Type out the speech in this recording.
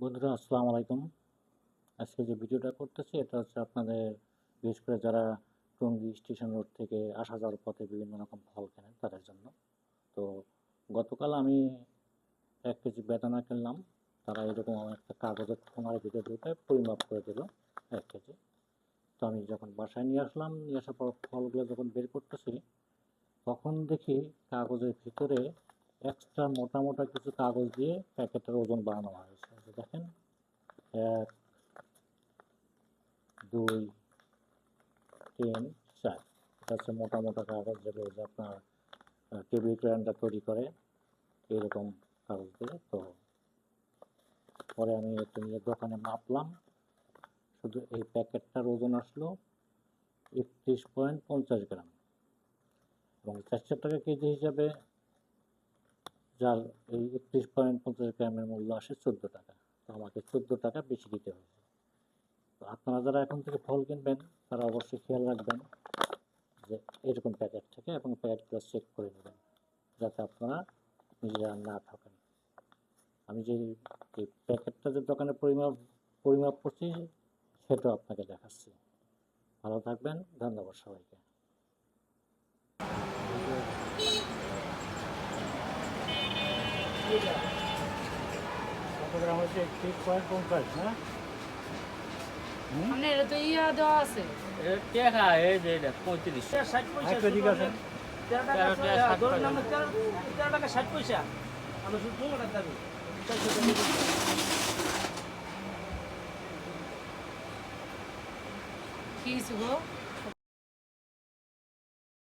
বন্ধুরা, আসসালামু আলাইকুম। আজকে যে ভিডিওটা করতেছি, এটা হচ্ছে আপনাদের, বিশেষ করে যারা টঙ্গী স্টেশন রোড থেকে আসা যাওয়ার পথে বিভিন্ন রকম ফল কেনেন তাদের জন্য। তো গতকাল আমি এক কেজি বেদানা কিনলাম। তারা এরকম একটা কাগজের ঠোঙার ভিতরে ঢুকে পরিমাপ করে দিল এক কেজি। তো আমি যখন বাসায় নিয়ে আসলাম, নিয়ে আসার পর ফলগুলো যখন বের করতেছি, তখন দেখি কাগজের ভিতরে এক্সট্রা মোটা মোটা কিছু কাগজ দিয়ে প্যাকেটের ওজন বাড়ানো হয়েছে। দেখেন, এক, দুই, তিন, চার। এটা হচ্ছে মোটা মোটা কাগজ যেগুলো যে আপনার টেবিল গ্রাইন্ডার তৈরি করে এরকম কাগজ দিয়ে। তো পরে আমি এটা নিয়ে দোকানে মাপলাম। শুধু এই প্যাকেটটার ওজন আসলো একত্রিশ পয়েন্ট পঞ্চাশ গ্রাম। এবং চারশো টাকা কেজি হিসাবে যার এই একত্রিশ পয়েন্ট পঞ্চাশ গ্রামের মূল্য আসে চোদ্দ টাকা। তো আমাকে চোদ্দ টাকা বেশি দিতে হয়েছে তো আপনারা যারা এখন থেকে ফল কিনবেন, তারা অবশ্যই খেয়াল রাখবেন যে এরকম প্যাকেট থেকে এবং প্যাকেটগুলো চেক করে নেবেন, যাতে আপনারা নিজেরা না থাকেন। আমি যে এই প্যাকেটটা যে দোকানে পরিমাপ পরিমাপ করছি, সেটাও আপনাকে দেখাচ্ছি। ভালো থাকবেন, ধন্যবাদ সবাইকে। গ্রাম হচ্ছে? একত্রিশ পয়েন্ট পঞ্চাশ না? মানে এটা তো ইয়া দেওয়া আছে। টেকা এই যে এটা পঁয়ত্রিশ। ষাট পয়সা আচ্ছা, ঠিক আছে। ষাট ধরুন আমরা তেরো তেরো টাকা ষাট পয়সা। আমরা শুধু পনেরো টাকা দাবি। চারশো টাকা দিচ্ছি। কি গো?